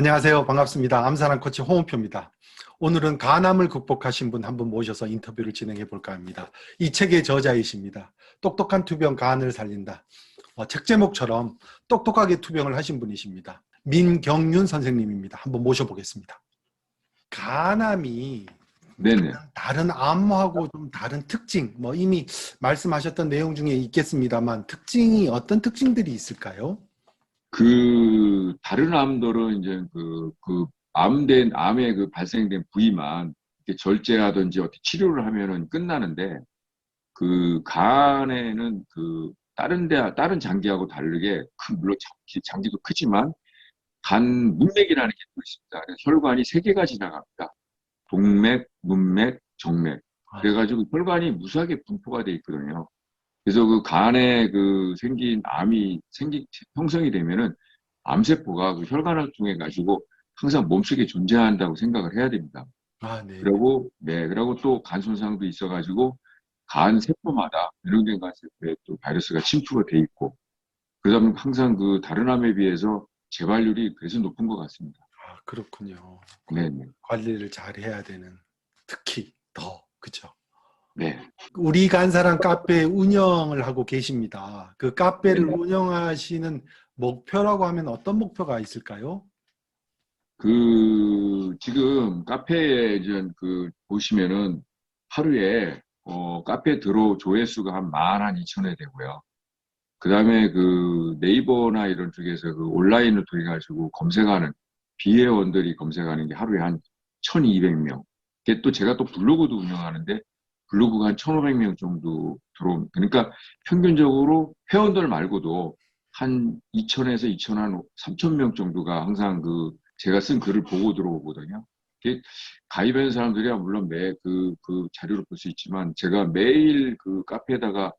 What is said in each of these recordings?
안녕하세요. 반갑습니다. 암산한 코치 홍은표입니다. 오늘은 간암을 극복하신 분 한 분 모셔서 인터뷰를 진행해 볼까 합니다. 이 책의 저자이십니다. 똑똑한 투병 간을 살린다. 어, 책 제목처럼 똑똑하게 투병을 하신 분이십니다. 민경윤 선생님입니다. 한번 모셔보겠습니다. 간암이 네네. 다른 암하고 좀 다른 특징, 뭐 이미 말씀하셨던 내용 중에 있겠습니다만 특징이 어떤 특징들이 있을까요? 그 다른 암들은 이제 그, 그 암된 암의 그 발생된 부위만 이렇게 절제하든지 어떻게 치료를 하면은 끝나는데 그 간에는 그 다른 데 다른 장기하고 다르게 그 물론 장기, 장기도 크지만 간 문맥이라는 게 또 있습니다. 혈관이 세 개가 지나갑니다. 동맥, 문맥, 정맥. 그래가지고 혈관이 무수하게 분포가 돼 있거든요. 그래서 그 간에 그 생긴 암이 생기 형성이 되면은 암세포가 그 혈관을 통해 가지고 항상 몸속에 존재한다고 생각을 해야 됩니다. 아, 네. 그리고 네, 그리고 또 간 손상도 있어가지고 간 세포마다 변형된 간 세포에 또 바이러스가 침투가 돼 있고 그다음에 항상 그 다른 암에 비해서 재발률이 그래서 높은 것 같습니다. 아, 그렇군요. 네, 네, 관리를 잘 해야 되는 특히 더 그죠. 네. 우리 간사랑 카페 운영을 하고 계십니다. 그 카페를 네네. 운영하시는 목표라고 하면 어떤 목표가 있을까요? 그 지금 카페에 이제 그 보시면은 하루에 어 카페 들어 조회수가 한 만 한 이천 회 되고요. 그다음에 그 네이버나 이런 쪽에서 그 온라인을 통해 가지고 검색하는 비회원들이 검색하는 게 하루에 한 1,200명. 그게 또 제가 또 블로그도 운영하는데 블로그가 한 1,500명 정도 들어온. 그러니까 평균적으로 회원들 말고도 한 2,000에서 2,000, 한 3,000명 정도가 항상 그 제가 쓴 글을 보고 들어오거든요. 가입한 사람들이야 물론 매 그 그 자료를 볼 수 있지만 제가 매일 그 카페에다가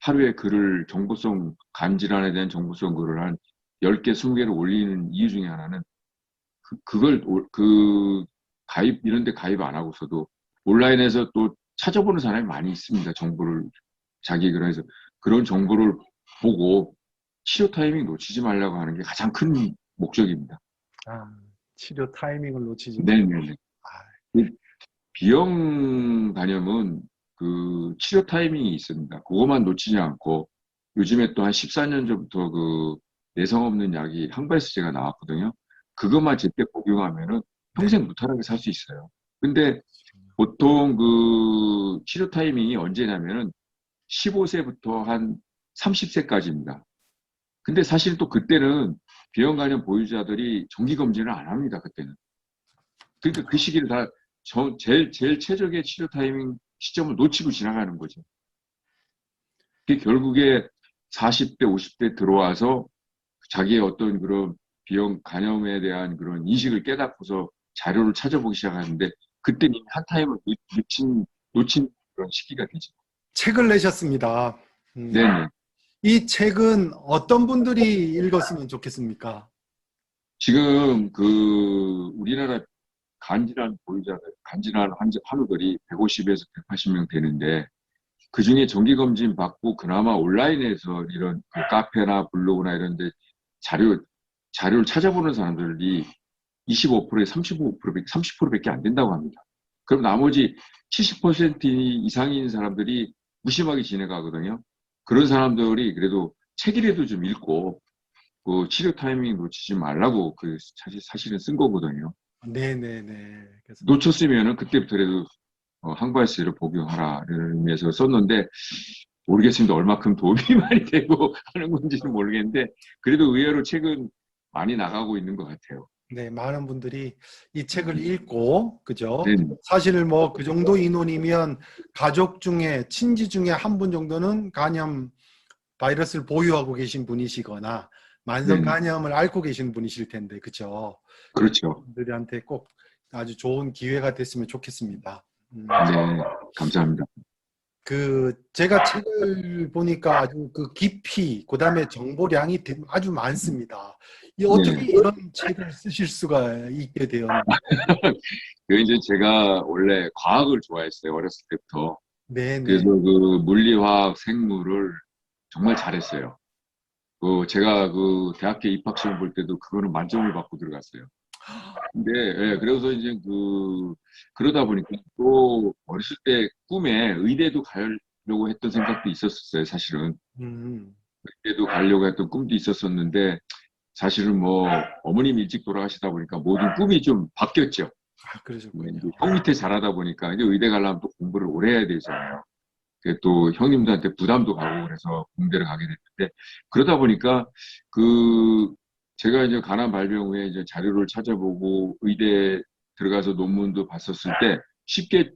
하루에 글을 정보성 간 질환에 대한 정보성 글을 한 10개, 20개를 올리는 이유 중에 하나는 그, 그걸 올- 그 가입 이런 데 가입 안 하고서도 온라인에서 또 찾아보는 사람이 많이 있습니다. 정보를 자기 그래서 그런 정보를 보고 치료 타이밍 놓치지 말라고 하는 게 가장 큰 목적입니다. 아, 치료 타이밍을 놓치지 네네네. 아, 비형 간염은 그 치료 타이밍이 있습니다. 그것만 놓치지 않고 요즘에 또 한 14년 전부터 그 내성 없는 약이 항발수제가 나왔거든요. 그것만 제때 복용하면은 평생 무탈하게 살 수 있어요. 근데 보통 그 치료 타이밍이 언제냐면은 15세부터 한 30세까지입니다. 근데 사실 또 그때는 비형 간염 보유자들이 정기 검진을 안 합니다. 그때는. 그러니까 그 시기를 다 저, 제일, 제일 최적의 치료 타이밍 시점을 놓치고 지나가는 거죠. 결국에 40대, 50대 들어와서 자기의 어떤 그런 비형 간염에 대한 그런 인식을 깨닫고서 자료를 찾아보기 시작하는데 그때 이미 한 타임을 놓- 놓친, 놓친 그런 시기가 되죠. 책을 내셨습니다. 음, 네네. 이 책은 어떤 분들이 읽었으면 좋겠습니까? 지금 그 우리나라 간질환 보유자들, 간질환 환자, 환우들이 150에서 180명 되는데 그 중에 정기 검진 받고 그나마 온라인에서 이런 그 카페나 블로그나 이런 데 자료, 자료를 찾아보는 사람들이 25%에 35%밖에, 30%밖에 안 된다고 합니다. 그럼 나머지 70% 이상인 사람들이 무심하게 지내가거든요. 그런 사람들이 그래도 책이라도 좀 읽고 그 치료 타이밍 놓치지 말라고 그 사실, 사실은 쓴 거거든요. 네네네. 그래서 놓쳤으면은 그때부터라도 어, 항발세를 복용하라 이런 의미에서 썼는데 모르겠습니다. 얼마큼 도움이 많이 되고 하는 건지는 모르겠는데 그래도 의외로 책은 많이 나가고 있는 것 같아요. 네, 많은 분들이 이 책을 읽고 그죠? 네, 사실 뭐 그 정도 인원이면 가족 중에 친지 중에 한 분 정도는 간염 바이러스를 보유하고 계신 분이시거나 만성 네. 간염을 앓고 계신 분이실 텐데 그죠? 그렇죠. 분들한테 꼭 아주 좋은 기회가 됐으면 좋겠습니다. 음, 네, 감사합니다. 그 제가 책을 보니까 아주 그 깊이 그다음에 정보량이 대- 아주 많습니다. 이 어떻게 네. 이런 책을 쓰실 수가 있게 되었나요? 그 이제 제가 원래 과학을 좋아했어요. 어렸을 때부터. 네, 네. 그래서 그 물리화학 생물을 정말 잘했어요. 그 제가 그 대학교 입학 시험 볼 때도 그거는 만점을 받고 들어갔어요. 근데 예, 그래서 이제 그 그러다 보니까 또 어렸을 때 꿈에 의대도 가려고 했던 생각도 있었었어요. 사실은 음, 의대도 가려고 했던 꿈도 있었었는데 사실은 뭐 어머님 일찍 돌아가시다 보니까 모든 꿈이 좀 바뀌었죠. 아, 그러셨군요. 이제 형 밑에 자라다 보니까 이제 의대 가려면 또 공부를 오래 해야 되잖아요. 그게 또 형님들한테 부담도 가고 그래서 공대를 가게 됐는데 그러다 보니까 그 제가 이제 가난 발병 후에 이제 자료를 찾아보고 의대 들어가서 논문도 봤었을 때 쉽게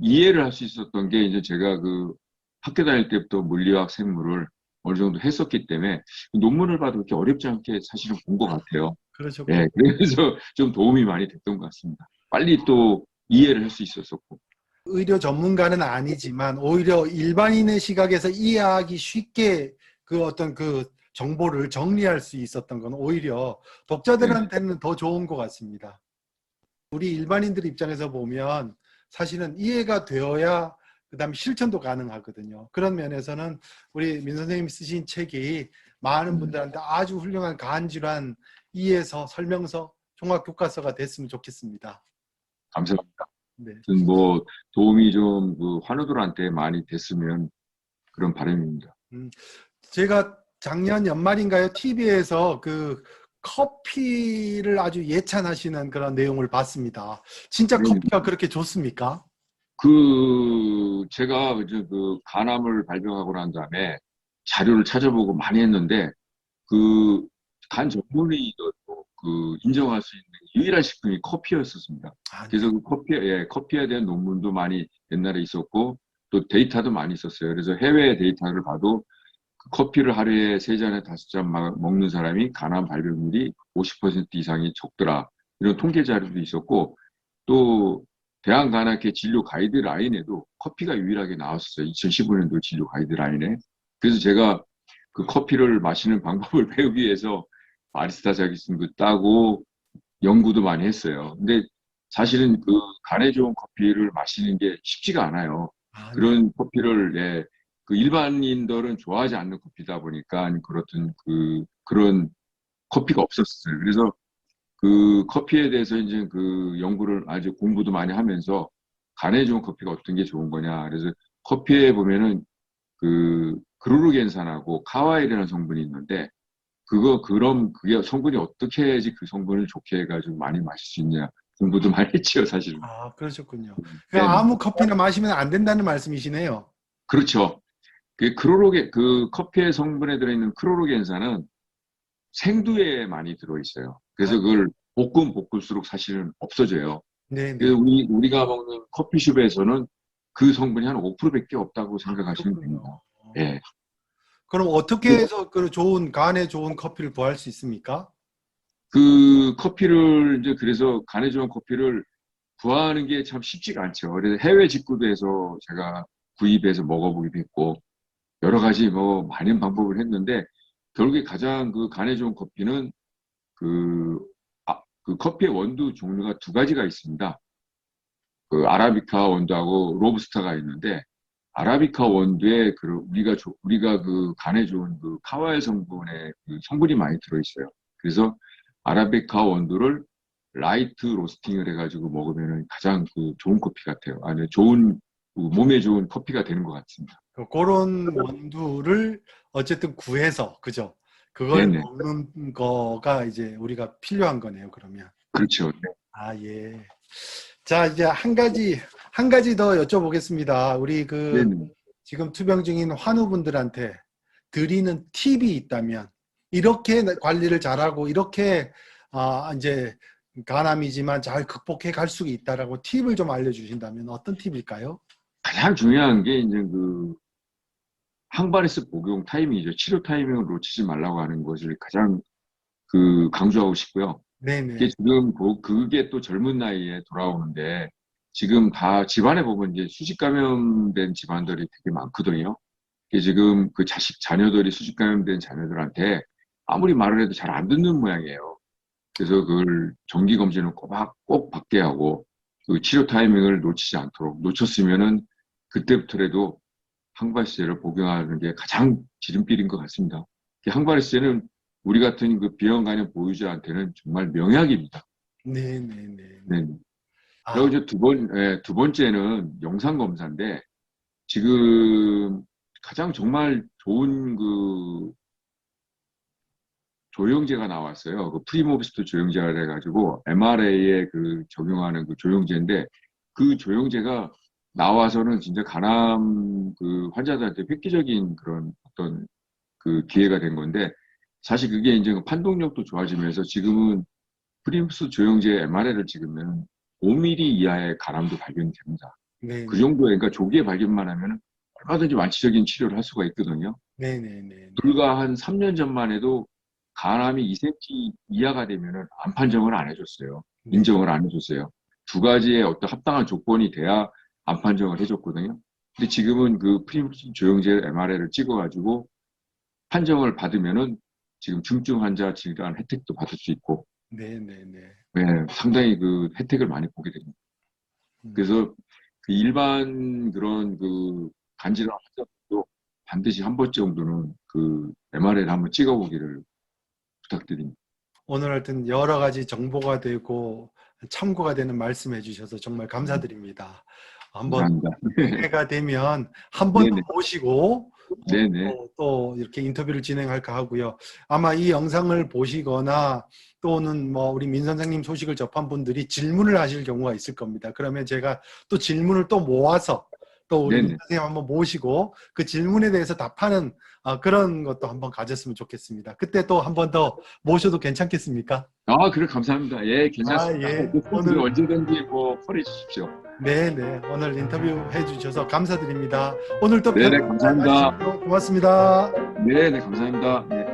이해를 할 수 있었던 게 이제 제가 그 학교 다닐 때부터 물리학 생물을 어느 정도 했었기 때문에 논문을 봐도 그렇게 어렵지 않게 사실은 본 것 같아요. 그러셨군요. 예, 그래서 좀 도움이 많이 됐던 것 같습니다. 빨리 또 이해를 할 수 있었었고. 의료 전문가는 아니지만 오히려 일반인의 시각에서 이해하기 쉽게 그 어떤 그 정보를 정리할 수 있었던 건 오히려 독자들한테는 더 좋은 것 같습니다. 우리 일반인들 입장에서 보면 사실은 이해가 되어야 그 다음에 실천도 가능하거든요. 그런 면에서는 우리 민 선생님이 쓰신 책이 많은 분들한테 아주 훌륭한 간질환 이해서 설명서 종합 교과서가 됐으면 좋겠습니다. 감사합니다. 네. 뭐 도움이 좀 그 환우들한테 많이 됐으면 그런 바람입니다. 제가 작년 연말인가요? TV에서 그 커피를 아주 예찬하시는 그런 내용을 봤습니다. 진짜 네. 커피가 그렇게 좋습니까? 그 제가 이제 그 간암을 발병하고 난 다음에 자료를 찾아보고 많이 했는데 그 간 전문의도 그 인정할 수 있는 유일한 식품이 커피였었습니다. 아, 그래서 그 커피, 예, 커피에 대한 논문도 많이 옛날에 있었고, 또 데이터도 많이 있었어요. 그래서 해외 데이터를 봐도 그 커피를 하루에 세 잔에 다섯 잔 마- 먹는 사람이 간암 발병률이 50% 이상이 적더라. 이런 통계 자료도 있었고, 또 대한간암회 진료 가이드라인에도 커피가 유일하게 나왔었어요. 2015년도 진료 가이드라인에. 그래서 제가 그 커피를 마시는 방법을 배우기 위해서 바리스타 자격증도 따고 연구도 많이 했어요. 근데 사실은 그 간에 좋은 커피를 마시는 게 쉽지가 않아요. 아, 네. 그런 커피를 예, 그 일반인들은 좋아하지 않는 커피다 보니까 그렇던 그 그런 커피가 없었어요. 그래서 그 커피에 대해서 이제 그 연구를 아주 공부도 많이 하면서 간에 좋은 커피가 어떤 게 좋은 거냐. 그래서 커피에 보면은 그 그루르겐산하고 카와일이라는 성분이 있는데 그거 그럼 그게 성분이 어떻게 해야지 그 성분을 좋게 해가지고 많이 마실 수 있냐 공부도 많이 했지요 사실은. 아, 그러셨군요. 네. 그냥 아무 커피나 마시면 안 된다는 말씀이시네요. 그렇죠. 그 크로로겐 그 커피의 성분에 들어있는 크로로겐산은 생두에 많이 들어있어요. 그래서 그걸 볶음 볶을수록 사실은 없어져요. 네, 네. 그래서 우리 우리가 먹는 커피숍에서는 그 성분이 한 5%밖에 없다고 생각하시면 그렇군요. 됩니다. 예. 그럼 어떻게 해서 그 좋은 간에 좋은 커피를 구할 수 있습니까? 그 커피를 이제 그래서 간에 좋은 커피를 구하는 게 참 쉽지가 않죠. 그래서 해외 직구도 해서 제가 구입해서 먹어보기도 했고 여러 가지 뭐 많은 방법을 했는데 결국에 가장 그 간에 좋은 커피는 그, 아, 그 커피의 원두 종류가 두 가지가 있습니다. 그 아라비카 원두하고 로부스타가 있는데 아라비카 원두에 그 우리가 조- 우리가 그 간에 좋은 그 카와의 성분에 그 성분이 많이 들어 있어요. 그래서 아라비카 원두를 라이트 로스팅을 해가지고 먹으면 가장 그 좋은 커피 같아요. 아니 좋은 그 몸에 좋은 커피가 되는 것 같습니다. 그 그런 원두를 어쨌든 구해서 그죠? 그걸 네네. 먹는 거가 이제 우리가 필요한 거네요. 그러면. 그렇죠. 네. 아, 예. 자, 이제 한 가지, 한 가지 더 여쭤보겠습니다. 우리 그, 네네. 지금 투병 중인 환우분들한테 드리는 팁이 있다면, 이렇게 관리를 잘하고, 이렇게, 아, 이제, 간암이지만 잘 극복해 갈 수 있다라고 팁을 좀 알려주신다면 어떤 팁일까요? 가장 중요한 게 이제 그 항바리스 복용 타이밍이죠. 치료 타이밍을 놓치지 말라고 하는 것을 가장 그 강조하고 싶고요. 네네. 이게 지금 그- 그게 또 젊은 나이에 돌아오는데 지금 다 집안에 보면 이제 수직 감염된 집안들이 되게 많거든요. 이게 지금 그 자식 자녀들이 수직 감염된 자녀들한테 아무리 말을 해도 잘 안 듣는 모양이에요. 그래서 그걸 정기 검진을 꼭, 하- 꼭 받게 하고 그 치료 타이밍을 놓치지 않도록 놓쳤으면은 그때부터라도 항바리스제를 복용하는 게 가장 지름길인 것 같습니다. 이 항바리스제는 우리 같은 그 비형 간염 보유자한테는 정말 명약입니다. 네, 네, 네. 네. 아, 그리고 이제 두 번, 예, 두 번째는 영상 검사인데 지금 가장 정말 좋은 그 조영제가 나왔어요. 그 프리모비스트 조영제가 해가지고 MRA에 그 적용하는 그 조영제인데 그 조영제가 나와서는 진짜 간암 그 환자들한테 획기적인 그런 어떤 그 기회가 된 건데 사실 그게 이제 그 판독력도 좋아지면서 지금은 프리모비스트 조영제 MRA를 찍으면 5mm 이하의 간암도 발견이 됩니다. 네, 그 정도에 그러니까 조기에 발견만 하면 얼마든지 완치적인 치료를 할 수가 있거든요. 네, 네, 네. 불과 한 3년 전만 해도 간암이 2cm 이하가 되면은 암 판정을 안 해줬어요. 네. 인정을 안 해줬어요. 두 가지의 어떤 합당한 조건이 돼야 암 판정을 해줬거든요. 근데 지금은 그 프리무스 조영제 MRA를 찍어가지고 판정을 받으면은 지금 중증 환자 질환 혜택도 받을 수 있고, 네, 네, 네. 네, 상당히 그 혜택을 많이 보게 됩니다. 음. 그래서 그 일반 그런 그 간질환 환자들도 반드시 한 번 정도는 그 MRA를 한번 찍어보기를 부탁드립니다. 오늘 하여튼 여러 가지 정보가 되고 참고가 되는 말씀해 주셔서 정말 감사드립니다. 한번. 기회가 되면 한 번더 네네. 모시고 네네. 또, 또 이렇게 인터뷰를 진행할까 하고요. 아마 이 영상을 보시거나 또는 뭐 우리 민 선생님 소식을 접한 분들이 질문을 하실 경우가 있을 겁니다. 그러면 제가 또 질문을 또 모아서 또 우리 네네. 민 선생님 한번 모시고 그 질문에 대해서 답하는 어, 그런 것도 한번 가졌으면 좋겠습니다. 그때 또 한번 더 모셔도 괜찮겠습니까? 아, 그래, 감사합니다. 예, 괜찮습니다. 아, 예. 오늘 오늘- 언제든지 뭐, 콜해 주십시오. 네네. 오늘 인터뷰 해주셔서 감사드립니다. 오늘 또 네네, 뵙- 감사합니다. 고맙습니다. 네네, 감사합니다. 예.